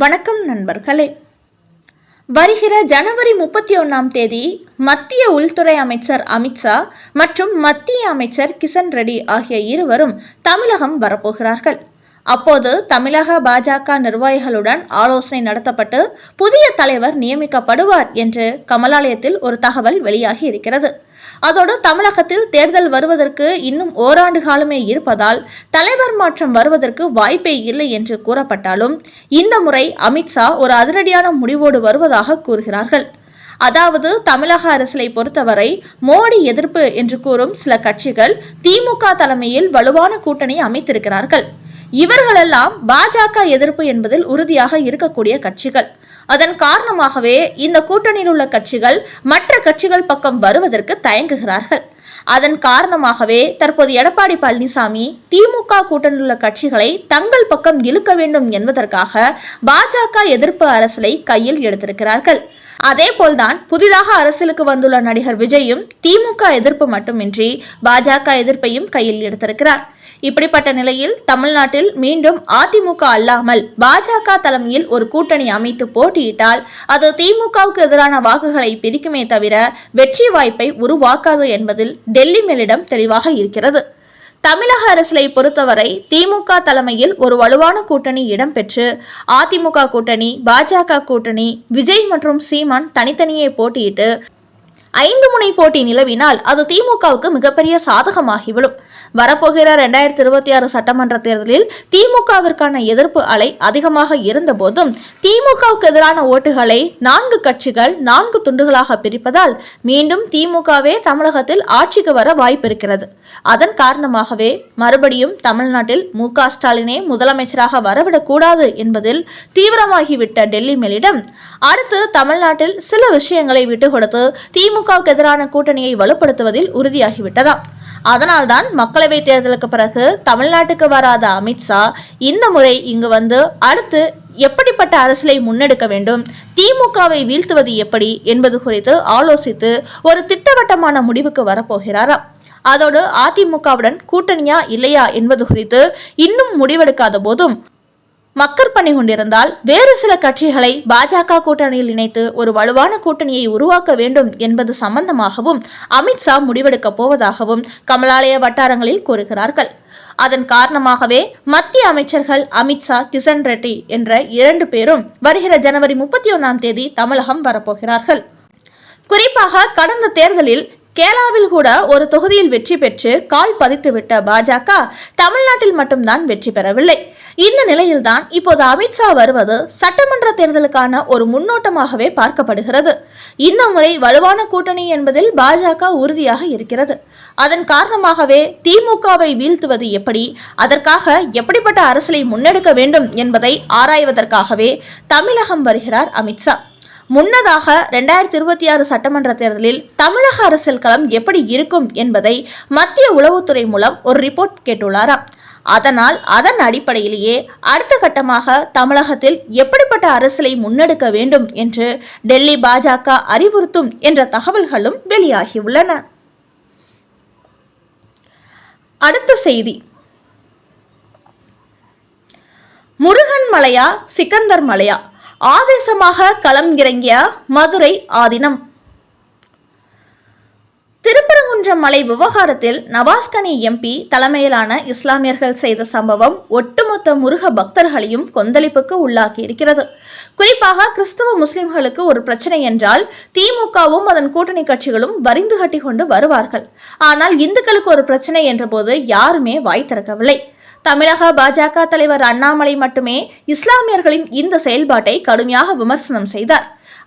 வணக்கம் நண்பர்களே. வருகிற ஜனவரி முப்பத்தி ஒன்றாம் தேதி மத்திய உள்துறை அமைச்சர் அமித்ஷா மற்றும் மத்திய அமைச்சர் கிஷன் ரெட்டி ஆகிய இருவரும் தமிழகம் வரப்போகிறார்கள். அப்போது தமிழக பாஜக நிர்வாகிகளுடன் ஆலோசனை நடத்தப்பட்டு புதிய தலைவர் நியமிக்கப்படுவார் என்று கமலாலயத்தில் ஒரு தகவல் வெளியாகி இருக்கிறது. அதோடு தமிழகத்தில் தேர்தல் வருவதற்கு இன்னும் ஓராண்டு காலமே இருப்பதால் தலைவர் மாற்றம் வருவதற்கு வாய்ப்பே இல்லை என்று கூறப்பட்டாலும் இந்த முறை அமித்ஷா ஒரு அதிரடியான முடிவோடு வருவதாக கூறுகிறார்கள். அதாவது தமிழக அரசியலை பொறுத்தவரை மோடி எதிர்ப்பு என்று கூறும் சில கட்சிகள் திமுக தலைமையில் வலுவான கூட்டணி அமைத்திருக்கிறார்கள். இவர்களெல்லாம் பாஜக எதிர்ப்பு என்பதில் உறுதியாக இருக்கக்கூடிய கட்சிகள். அதன் காரணமாகவே இந்த கூட்டணியில் உள்ள கட்சிகள் மற்ற கட்சிகள் பக்கம் வருவதற்கு தயங்குகிறார்கள். அதன் காரணமாகவே தற்போது எடப்பாடி பழனிசாமி திமுக கூட்டணியில் உள்ள கட்சிகளை தங்கள் பக்கம் இழுக்க வேண்டும் என்பதற்காக பாஜக எதிர்ப்பு அரசலை கையில் எடுத்திருக்கிறார்கள். அதே போல்தான் புதிதாக அரசியலுக்கு வந்துள்ள நடிகர் விஜயும் திமுக எதிர்ப்பு மட்டுமின்றி பாஜக எதிர்ப்பையும் கையில் எடுத்திருக்கிறார். இப்படிப்பட்ட நிலையில் தமிழ்நாட்டில் மீண்டும் அதிமுக அல்லாமல் பாஜக தலைமையில் ஒரு கூட்டணி அமைத்து போட்டியிட்டால் அது திமுகவுக்கு எதிரான வாக்குகளை பிரிக்குமே தவிர வெற்றி வாய்ப்பை உருவாக்காது என்பதில் டெல்லி மேலிடம் தெளிவாக இருக்கிறது. தமிழக அரசியலை பொறுத்தவரை திமுக தலைமையில் ஒரு வலுவான கூட்டணி இடம்பெற்று அதிமுக கூட்டணி பாஜக கூட்டணி விஜய் மற்றும் சீமான் தனித்தனியே போட்டியிட்டு ஐந்து முனை போட்டி நிலவினால் அது திமுகவுக்கு மிகப்பெரிய சாதகமாகிவிடும். வரப்போகிற ரெண்டாயிரத்தி இருபத்தி ஆறு சட்டமன்ற தேர்தலில் திமுகவிற்கான எதிர்ப்பு அலை அதிகமாக இருந்தபோதும் திமுகவுக்கு எதிரான ஓட்டுகளை நான்கு கட்சிகள் நான்கு துண்டுகளாக பிரிப்பதால் மீண்டும் திமுகவே தமிழகத்தில் ஆட்சிக்கு வர வாய்ப்பிருக்கிறது. அதன் காரணமாகவே மறுபடியும் தமிழ்நாட்டில் மு க ஸ்டாலினே முதலமைச்சராக வரவிடக்கூடாது என்பதில் தீவிரமாகிவிட்ட டெல்லி மேலிடம். அடுத்து தமிழ்நாட்டில் சில விஷயங்களை விட்டுக் கொடுத்து திமுகவுக்கு எதிரான கூட்டணியை வலுப்படுத்துவதில் உறுதியாகிவிட்டதாம். அதனால்தான் மக்களவை தேர்தலுக்கு பிறகு தமிழ்நாட்டுக்கு வராத அமித்ஷா இந்த முறை இங்கு வந்து அடுத்து எப்படிப்பட்ட அரசியலை முன்னெடுக்க வேண்டும் திமுகவை வீழ்த்துவது எப்படி என்பது குறித்து ஆலோசித்து ஒரு திட்டவட்டமான முடிவுக்கு வரப்போகிறாராம் அதோடு அதிமுகவுடன் கூட்டணியா இல்லையா என்பது குறித்து இன்னும் முடிவெடுக்காத போதும் மக்கர் பண்ணி கொண்டிருந்தால் வேறு சில கட்சிகளை பாஜக கூட்டணியில் இணைத்து ஒரு வலுவான கூட்டணியை உருவாக்க வேண்டும் என்பது சம்பந்தமாகவும் அமித்ஷா முடிவெடுக்கப் போவதாகவும் கமலாலய வட்டாரங்களில் கூறுகிறார்கள். அதன் காரணமாகவே மத்திய அமைச்சர்கள் அமித்ஷா கிஷன் ரெட்டி என்ற இரண்டு பேரும் வருகிற ஜனவரி முப்பத்தி ஒன்றாம் தேதி தமிழகம் வரப்போகிறார்கள். குறிப்பாக கடந்த தேர்தலில் கேரளாவில் கூட ஒரு தொகுதியில் வெற்றி பெற்று கால் பதித்துவிட்ட பாஜக தமிழ்நாட்டில் மட்டும்தான் வெற்றி பெறவில்லை. இந்த நிலையில்தான் இப்போது அமித்ஷா வருவது சட்டமன்ற தேர்தலுக்கான ஒரு முன்னோட்டமாகவே பார்க்கப்படுகிறது. இந்த முறை வலுவான கூட்டணி என்பதில் பாஜக உறுதியாக இருக்கிறது. அதன் காரணமாகவே திமுகவை வீழ்த்துவது எப்படி அதற்காக எப்படிப்பட்ட அரசியலை முன்னெடுக்க வேண்டும் என்பதை ஆராய்வதற்காகவே தமிழகம் வருகிறார் அமித்ஷா முன்னதாக ரெண்டாயிரத்தி இருபத்தி ஆறு சட்டமன்ற தேர்தலில் தமிழக அரசியல் களம் எப்படி இருக்கும் என்பதை மத்திய உளவுத்துறை மூலம் ஒரு ரிப்போர்ட் கேட்டுள்ளாராம். அதனால் அதன் அடிப்படையிலேயே அடுத்த கட்டமாக தமிழகத்தில் எப்படிப்பட்ட அரசியலை முன்னெடுக்க வேண்டும் என்று டெல்லி பாஜக அறிவுறுத்தும் என்ற தகவல்களும் வெளியாகியுள்ளன. அடுத்த செய்தி. முருகன் மலையா சிக்கந்தர் மலையா ஆவேசமாக களம் இறங்கிய மதுரை ஆதினம். திருப்பரங்குன்றம் மலை விவகாரத்தில் நவாஸ்கனி எம்பி தலைமையிலான இஸ்லாமியர்கள் செய்த சம்பவம் ஒட்டுமொத்த முருக பக்தர்களையும் கொந்தளிப்புக்கு உள்ளாக்கி இருக்கிறது குறிப்பாக கிறிஸ்தவ முஸ்லிம்களுக்கு ஒரு பிரச்சனை என்றால் திமுகவும் அதன் கூட்டணி கட்சிகளும் வரிந்து கட்டி கொண்டு வருவார்கள். ஆனால் இந்துக்களுக்கு ஒரு பிரச்சனை என்றபோது யாருமே வாய் திறக்கவில்லை. தமிழக பாஜக தலைவர் அண்ணாமலை மட்டுமே இஸ்லாமியர்களின் இந்த செயல்பாட்டை கடுமையாக விமர்சனம் செய்தார்.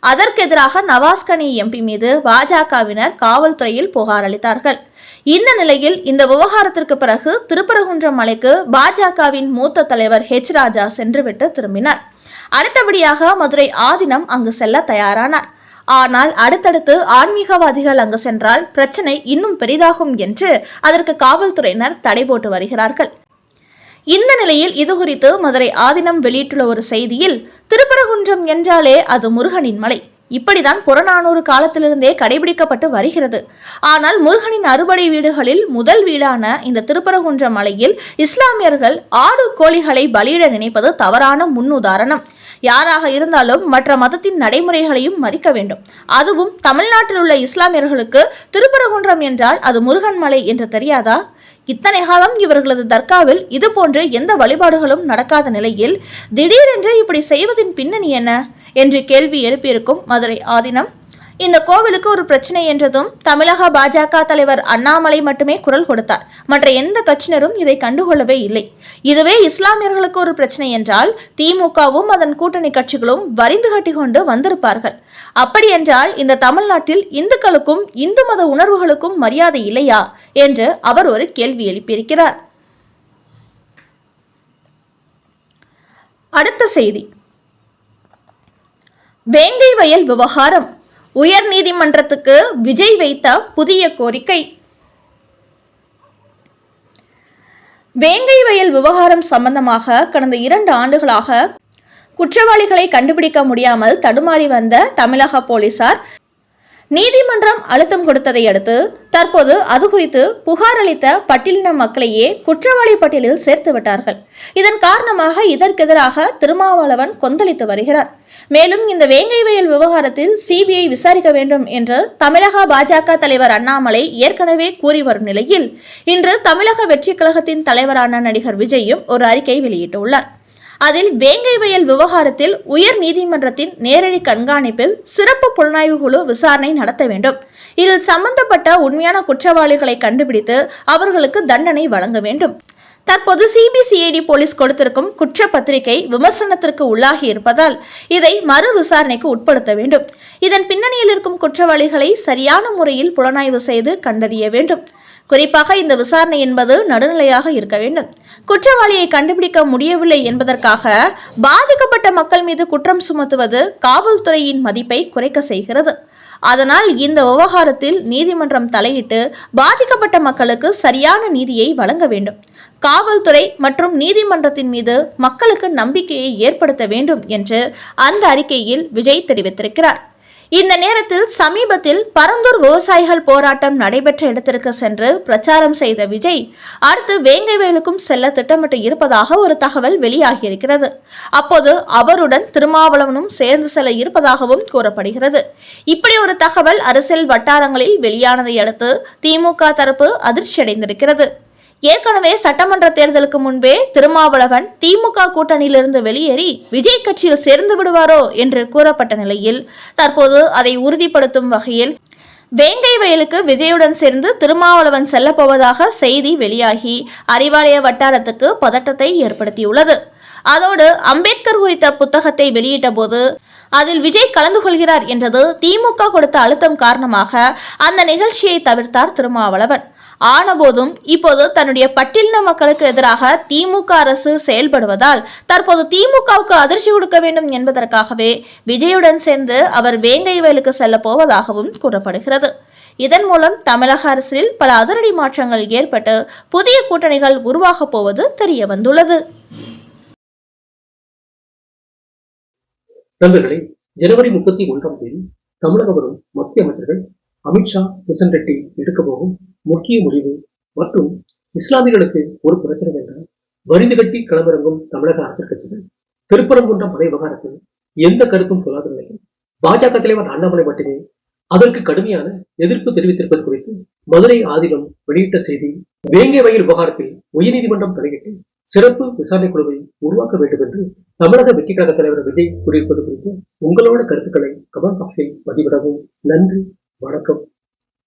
அதற்கெதிராக நவாஸ்கனி எம்பி மீது பாஜகவினர் காவல்துறையில் புகார் அளித்தார்கள். இந்த நிலையில் இந்த விவகாரத்திற்கு பிறகு திருப்பரங்குன்றம் மலைக்கு பாஜகவின் மூத்த தலைவர் ஹெச் ராஜா சென்றுவிட்டு திரும்பினார். அடுத்தபடியாக மதுரை ஆதினம் அங்கு செல்ல தயாரானார். ஆனால் அடுத்தடுத்து ஆன்மீகவாதிகள் அங்கு சென்றால் பிரச்சனை இன்னும் பெரிதாகும் என்று அதற்கு காவல்துறையினர் தடை போட்டு வருகிறார்கள். இந்த நிலையில் இதுகுறித்து மதுரை ஆதினம் வெளியிட்டுள்ள ஒரு செய்தியில் திருப்பரகுன்றம் என்றாலே அது முருகனின் மலை. இப்படிதான் புறநானூறு காலத்திலிருந்தே கடைபிடிக்கப்பட்டு வருகிறது. ஆனால் முருகனின் அறுபடை வீடுகளில் முதல் வீடான இந்த திருப்பரகுன்ற மலையில் இஸ்லாமியர்கள் ஆடு கோழிகளை பலியிட நினைப்பது தவறான முன்னுதாரணம். யாராக இருந்தாலும் மற்ற மதத்தின் நடைமுறைகளையும் மதிக்க வேண்டும். அதுவும் தமிழ்நாட்டில் உள்ள இஸ்லாமியர்களுக்கு திருப்பரகுன்றம் என்றால் அது முருகன் மலை என்று தெரியாதா? இத்தனை காலம் இவர்களது தர்காவில் இது போன்ற எந்த வழிபாடுகளும் நடக்காத நிலையில் திடீரென்று இப்படி செய்வதின் பின்னணி என்ன? என்று கேள்வி எழுப்பியிருக்கும் மதுரை ஆதினம் இந்த கோவிலுக்கு ஒரு பிரச்சனை என்றதும் தமிழக பாஜக தலைவர் அண்ணாமலை மட்டுமே குரல் கொடுத்தார். மற்ற எந்த கட்சியினரும் இதை கண்டுகொள்ளவே இல்லை. இதுவே இஸ்லாமியர்களுக்கு ஒரு பிரச்சனை என்றால் திமுகவும் அதன் கூட்டணி கட்சிகளும் வரிந்து கட்டிக்கொண்டு வந்திருப்பார்கள். அப்படி என்றால் இந்த தமிழ்நாட்டில் இந்துக்களுக்கும் இந்து மத உணர்வுகளுக்கும் மரியாதை இல்லையா என்று அவர் ஒரு கேள்வி எழுப்பியிருக்கிறார். அடுத்த செய்தி. வேங்கை வயல் விவகாரம். உயர் நீதிமன்றத்துக்கு விஜய் வைத்த புதிய கோரிக்கை. வேங்கை வயல் விவகாரம் சம்பந்தமாக கடந்த இரண்டு ஆண்டுகளாக குற்றவாளிகளை கண்டுபிடிக்க முடியாமல் தடுமாறி வந்த தமிழக போலீசார் நீதிமன்றம் அழுத்தம் கொடுத்ததை அடுத்து தற்போது அது குறித்து புகார் அளித்த பட்டியலின மக்களையே குற்றவாளி பட்டியலில் சேர்த்து விட்டார்கள். இதன் காரணமாக இதற்கெதிராக திருமாவளவன் கொந்தளித்து வருகிறார். மேலும் இந்த வேங்கை வயல் விவகாரத்தில் சிபிஐ விசாரிக்க வேண்டும் என்று தமிழக பாஜக தலைவர் அண்ணாமலை ஏற்கனவே கூறி வரும் நிலையில் இன்று தமிழக வெற்றி கழகத்தின் தலைவரான நடிகர் விஜயும் ஒரு அறிக்கை வெளியிட்டுள்ளார். அதில் வேங்கை வயல் விவகாரத்தில் உயர் நீதிமன்றத்தின் நேரடி கண்காணிப்பில் சிறப்பு புலனாய்வு குழு விசாரணை நடத்த வேண்டும். இதில் சம்பந்தப்பட்ட உண்மையான குற்றவாளிகளை கண்டுபிடித்து அவர்களுக்கு தண்டனை வழங்க வேண்டும். தற்போது சிபிசிஐடி போலீஸ் கொடுத்திருக்கும் குற்றப்பத்திரிகை விமர்சனத்திற்கு உள்ளாகி இருப்பதால் இதை மறு விசாரணைக்கு உட்படுத்த வேண்டும். இதன் பின்னணியில் இருக்கும் குற்றவாளிகளை சரியான முறையில் புலனாய்வு செய்து கண்டறிய வேண்டும். குறிப்பாக இந்த விசாரணை என்பது நடுநிலையாக இருக்க வேண்டும். குற்றவாளியை கண்டுபிடிக்க முடியவில்லை என்பதற்காக பாதிக்கப்பட்ட மக்கள் மீது குற்றம் சுமத்துவது காவல்துறையின் மதிப்பை குறைக்க செய்கிறது. அதனால் இந்த விவகாரத்தில் நீதிமன்றம் தலையிட்டு பாதிக்கப்பட்ட மக்களுக்கு சரியான நீதியை வழங்க வேண்டும். காவல்துறை மற்றும் நீதிமன்றத்தின் மீது மக்களுக்கு நம்பிக்கையை ஏற்படுத்த வேண்டும் என்று அந்த அறிக்கையில் விஜய் தெரிவித்திருக்கிறார். இந்த நேரத்தில் சமீபத்தில் பரந்தூர் விவசாயிகள் போராட்டம் நடைபெற்ற இடத்திற்கு சென்று பிரச்சாரம் செய்த விஜய் அடுத்து வேங்கைவேலுக்கும் செல்ல திட்டமிட்டு இருப்பதாக ஒரு தகவல் வெளியாகியிருக்கிறது. அப்போது அவருடன் திருமாவளவனும் சேர்ந்து செல்ல இருப்பதாகவும் கூறப்படுகிறது. இப்படி ஒரு தகவல் அரசியல் வட்டாரங்களில் வெளியானதை அடுத்து திமுக தரப்பு அதிர்ச்சியடைந்திருக்கிறது. ஏற்கனவே சட்டமன்ற தேர்தலுக்கு முன்பே திருமாவளவன் திமுக கூட்டணியிலிருந்து வெளியேறி விஜய் கட்சியில் சேர்ந்து விடுவாரோ என்று கூறப்பட்ட நிலையில் தற்போது அதை உறுதிப்படுத்தும் வகையில் வேங்கை வயலுக்கு விஜயுடன் சேர்ந்து திருமாவளவன் செல்லப்போவதாக செய்தி வெளியாகி அறிவாலய வட்டாரத்துக்கு பதட்டத்தை ஏற்படுத்தியுள்ளது. அதோடு அம்பேத்கர் குறித்த புத்தகத்தை வெளியிட்ட போது அதில் விஜய் கலந்து கொள்கிறார் என்றது திமுக கொடுத்த அழுத்தம் காரணமாக அந்த நிகழ்ச்சியை தவிர்த்தார் திருமாவளவன். ஆனபோதும் இப்போது தன்னுடைய பட்டியலின மக்களுக்கு எதிராக திமுக அரசு செயல்படுவதால் தற்போது திமுகவுக்கு அதிர்ச்சி கொடுக்க வேண்டும் என்பதற்காகவே விஜயுடன் சேர்ந்து அவர் வேங்கை வயலுக்கு செல்ல போவதாகவும் கூறப்படுகிறது. இதன் மூலம் தமிழக அரசில் பல அதிரடி மாற்றங்கள் ஏற்பட்டு புதிய கூட்டணிகள் உருவாகப் போவது தெரிய வந்துள்ளது நண்பர்களே ஜனவரி முப்பத்தி ஒன்றாம் தேதி தமிழக வரும் மத்திய அமைச்சர்கள் அமித்ஷா கிஷன் ரெட்டி எடுக்க போகும் முக்கிய முடிவு மற்றும் இஸ்லாமியர்களுக்கு ஒரு பிரச்சனை என்றால் வரிந்து கட்டி களமிறங்கும் தமிழக அரசியல் திருப்பரங்குன்றம் மலை விவகாரத்தில் எந்த கருத்தும் சொல்லாத நிலையில் பாஜக தலைவர் அண்ணாமலை மட்டுமே அதற்கு கடுமையான எதிர்ப்பு தெரிவித்திருப்பது குறித்து மதுரை ஆதிலம் வெளியிட்ட செய்தி வேங்கை வயல் விவகாரத்தில் உயர்நீதிமன்றம் தலையிட்டு சிறப்பு விசாரணை குழுவை உருவாக்க வேண்டும் என்று தமிழக வெற்றி கழக தலைவர் விஜய் கூறியிருப்பது குறித்து உங்களோட கருத்துக்களை கமெண்ட் பாக்ஸில் பதிவிடவும். நன்றி. வணக்கம்.